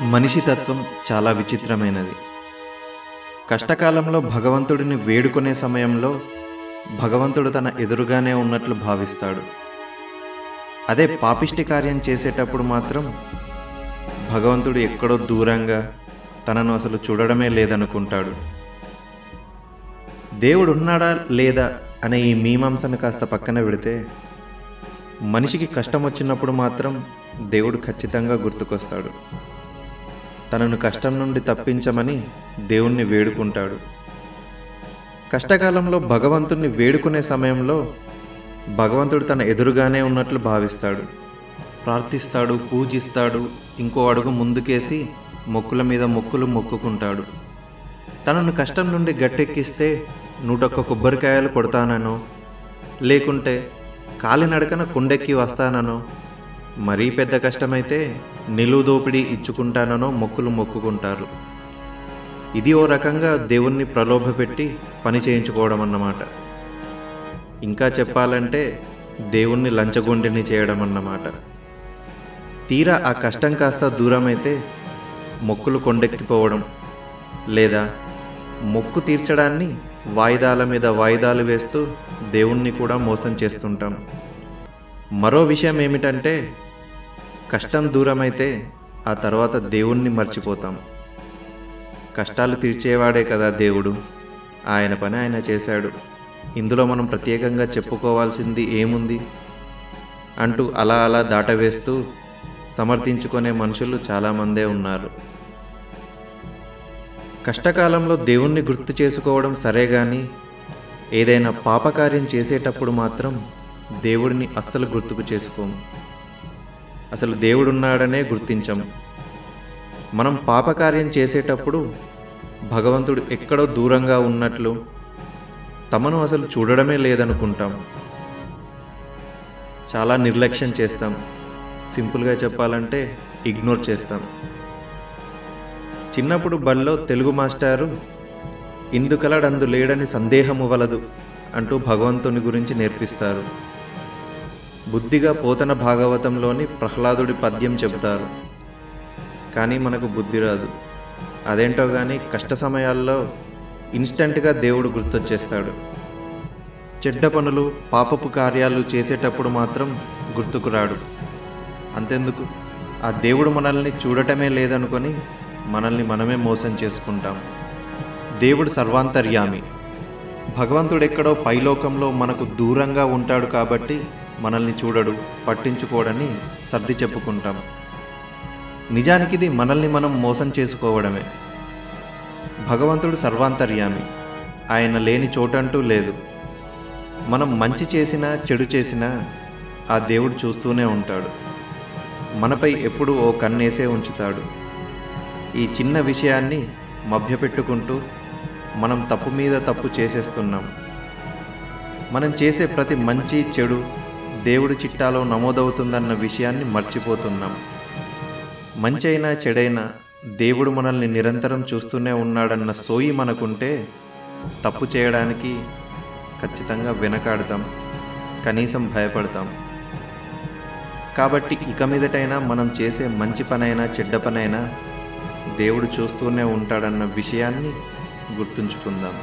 మనిషి తత్వం చాలా విచిత్రమైనది. కష్టకాలంలో భగవంతుడిని వేడుకునే సమయంలో భగవంతుడు తన ఎదురుగానే ఉన్నట్లు భావిస్తాడు. అదే పాపిష్టి కార్యం చేసేటప్పుడు మాత్రం భగవంతుడు ఎక్కడో దూరంగా తనను అసలు చూడడమే లేదనుకుంటాడు. దేవుడు ఉన్నాడా లేదా? అనే ఈ మీమాంసను కాస్త పక్కన పెడితే మనిషికి కష్టం వచ్చినప్పుడు మాత్రం దేవుడు ఖచ్చితంగా గుర్తుకొస్తాడు. తనను కష్టం నుండి తప్పించమని దేవుణ్ణి వేడుకుంటాడు. కష్టకాలంలో భగవంతుణ్ణి వేడుకునే సమయంలో భగవంతుడు తన ఎదురుగానే ఉన్నట్లు భావిస్తాడు. ప్రార్థిస్తాడు పూజిస్తాడు ఇంకో అడుగు ముందుకేసి మొక్కుల మీద మొక్కులు మొక్కుకుంటాడు. తనను కష్టం నుండి గట్టెక్కిస్తే నూటొక్క కొబ్బరికాయలు కొడతాననో లేకుంటే కాలినడకన కుండెక్కి వస్తాననో మరీ పెద్ద కష్టమైతే నిలువు దోపిడీ ఇచ్చుకుంటాననో మొక్కులు మొక్కుకుంటారు. ఇది ఓ రకంగా దేవుణ్ణి ప్రలోభపెట్టి పని చేయించుకోవడం అన్నమాట ఇంకా చెప్పాలంటే దేవుణ్ణి లంచగొండిని చేయడం అన్నమాట తీరా ఆ కష్టం కాస్త దూరమైతే మొక్కులు కొండెక్కిపోవడం లేదా మొక్కు తీర్చడాన్ని వాయిదాల మీద వాయిదాలు వేస్తూ దేవుణ్ణి కూడా మోసం చేస్తుంటాం. మరో విషయం ఏమిటంటే కష్టం దూరమైతే ఆ తర్వాత దేవుణ్ణి మర్చిపోతాం. కష్టాలు తీర్చేవాడే కదా దేవుడు. ఆయన పని ఆయన చేశాడు. ఇందులో మనం ప్రత్యేకంగా చెప్పుకోవాల్సింది ఏముంది? అంటూ అలా అలా దాటవేస్తూ సమర్థించుకునే మనుషులు చాలామందే ఉన్నారు. కష్టకాలంలో దేవుణ్ణి గుర్తు చేసుకోవడం సరే కానీ ఏదైనా పాపకార్యం చేసేటప్పుడు మాత్రం దేవుడిని అస్సలు గుర్తుకు చేసుకోము. అసలు దేవుడున్నాడనే గుర్తించము. మనం పాపకార్యం చేసేటప్పుడు భగవంతుడు ఎక్కడో దూరంగా ఉన్నట్లు తమను అసలు చూడడమే లేదనుకుంటాం. చాలా నిర్లక్ష్యం చేస్తాం. సింపుల్గా చెప్పాలంటే ఇగ్నోర్ చేస్తాం. చిన్నప్పుడు బల్లో తెలుగు మాస్టారు ఇందుకలడందు లేడని సందేహము వలదు అంటూ భగవంతుని గురించి నేర్పిస్తారు. బుద్ధిగా పోతన భాగవతంలోని ప్రహ్లాదుడి పద్యం చెబుతారు. కానీ మనకు బుద్ధి రాదు. అదేంటో కానీ కష్ట సమయాల్లో ఇన్స్టంట్గా దేవుడు గుర్తొచ్చేస్తాడు. చెడ్డ పనులు పాపపు కార్యాలు చేసేటప్పుడు మాత్రం గుర్తుకు రాడు. అంతెందుకు? ఆ దేవుడు మనల్ని చూడటమే లేదనుకొని మనల్ని మనమే మోసం చేసుకుంటాం. దేవుడు సర్వాంతర్యామి. భగవంతుడెక్కడో పైలోకంలో మనకు దూరంగా ఉంటాడు కాబట్టి మనల్ని చూడడు పట్టించుకోడని సర్ది చెప్పుకుంటాం. నిజానికి ఇది మనల్ని మనం మోసం చేసుకోవడమే. భగవంతుడు సర్వాంతర్యామి. ఆయన లేని చోటంటూ లేదు. మనం మంచి చేసినా చెడు చేసినా ఆ దేవుడు చూస్తూనే ఉంటాడు. మనపై ఎప్పుడూ ఓ కన్నేసే ఉంచుతాడు. ఈ చిన్న విషయాన్ని మభ్యపెట్టుకుంటూ మనం తప్పు మీద తప్పు చేసేస్తున్నాం. మనం చేసే ప్రతి మంచి చెడు దేవుడి చిట్టాలో నమోదవుతుందన్న విషయాన్ని మర్చిపోతున్నాం. మంచైనా చెడైనా దేవుడు మనల్ని నిరంతరం చూస్తూనే ఉన్నాడన్న సోయి మనకుంటే తప్పు చేయడానికి ఖచ్చితంగా వెనకాడతాం కనీసం భయపడతాం. కాబట్టి ఇక మీదటైనా మనం చేసే మంచి పనైనా చెడ్డ పనైనా దేవుడు చూస్తూనే ఉంటాడన్న విషయాన్ని గుర్తుంచుకుందాం.